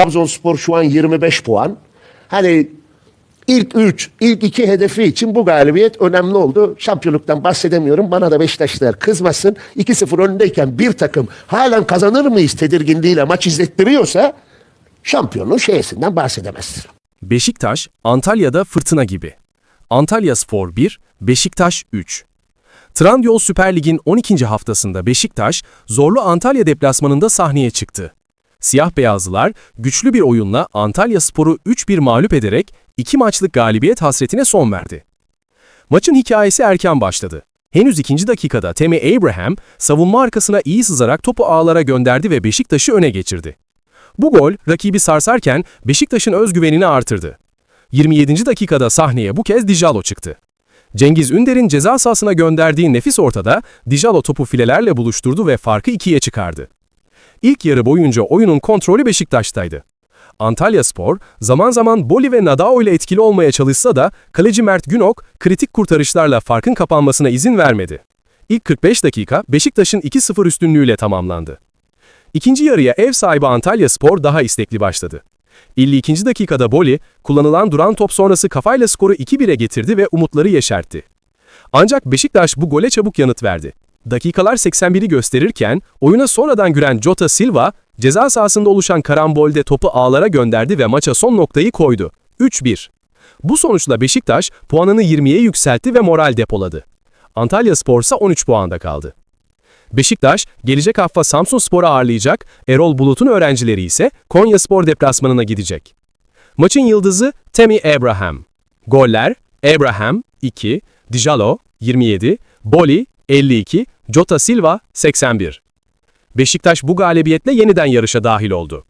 Trabzonspor şu an 25 puan. Hani ilk 3, ilk 2 hedefi için bu galibiyet önemli oldu. Şampiyonluktan bahsedemiyorum. Bana da Beşiktaşlılar kızmasın. 2-0 önündeyken bir takım halen kazanır mıyız tedirginliğiyle maç izlettiriyorsa şampiyonluğun şeysinden bahsedemezsin. Beşiktaş, Antalya'da fırtına gibi. Antalya Spor 1, Beşiktaş 3. Trendyol Süper Lig'in 12. haftasında Beşiktaş, zorlu Antalya deplasmanında sahneye çıktı. Siyah beyazlılar güçlü bir oyunla Antalya Spor'u 3-1 mağlup ederek 2 maçlık galibiyet hasretine son verdi. Maçın hikayesi erken başladı. Henüz ikinci dakikada Temi Abraham savunma arkasına iyi sızarak topu ağlara gönderdi ve Beşiktaş'ı öne geçirdi. Bu gol rakibi sarsarken Beşiktaş'ın özgüvenini artırdı. 27. dakikada sahneye bu kez Dijalo çıktı. Cengiz Ünder'in ceza sahasına gönderdiği nefis ortada Dijalo topu filelerle buluşturdu ve farkı ikiye çıkardı. İlk yarı boyunca oyunun kontrolü Beşiktaş'taydı. Antalya Spor, zaman zaman Boli ve Nadao ile etkili olmaya çalışsa da kaleci Mert Günok kritik kurtarışlarla farkın kapanmasına izin vermedi. İlk 45 dakika Beşiktaş'ın 2-0 üstünlüğüyle tamamlandı. İkinci yarıya ev sahibi Antalya Spor daha istekli başladı. 52. dakikada Boli, kullanılan duran top sonrası kafayla skoru 2-1'e getirdi ve umutları yeşertti. Ancak Beşiktaş bu gole çabuk yanıt verdi. Dakikalar 81'i gösterirken oyuna sonradan giren Jota Silva, ceza sahasında oluşan karambolde topu ağlara gönderdi ve maça son noktayı koydu. 3-1. Bu sonuçla Beşiktaş puanını 20'ye yükseltti ve moral depoladı. Antalya Spor ise 13 puanda kaldı. Beşiktaş, gelecek hafta Samsun Spor'u ağırlayacak, Erol Bulut'un öğrencileri ise Konya Spor deplasmanına gidecek. Maçın yıldızı Temi Abraham. Goller Abraham 2, Dijalo 27, Boli 52, Jota Silva 81. Beşiktaş bu galibiyetle yeniden yarışa dahil oldu.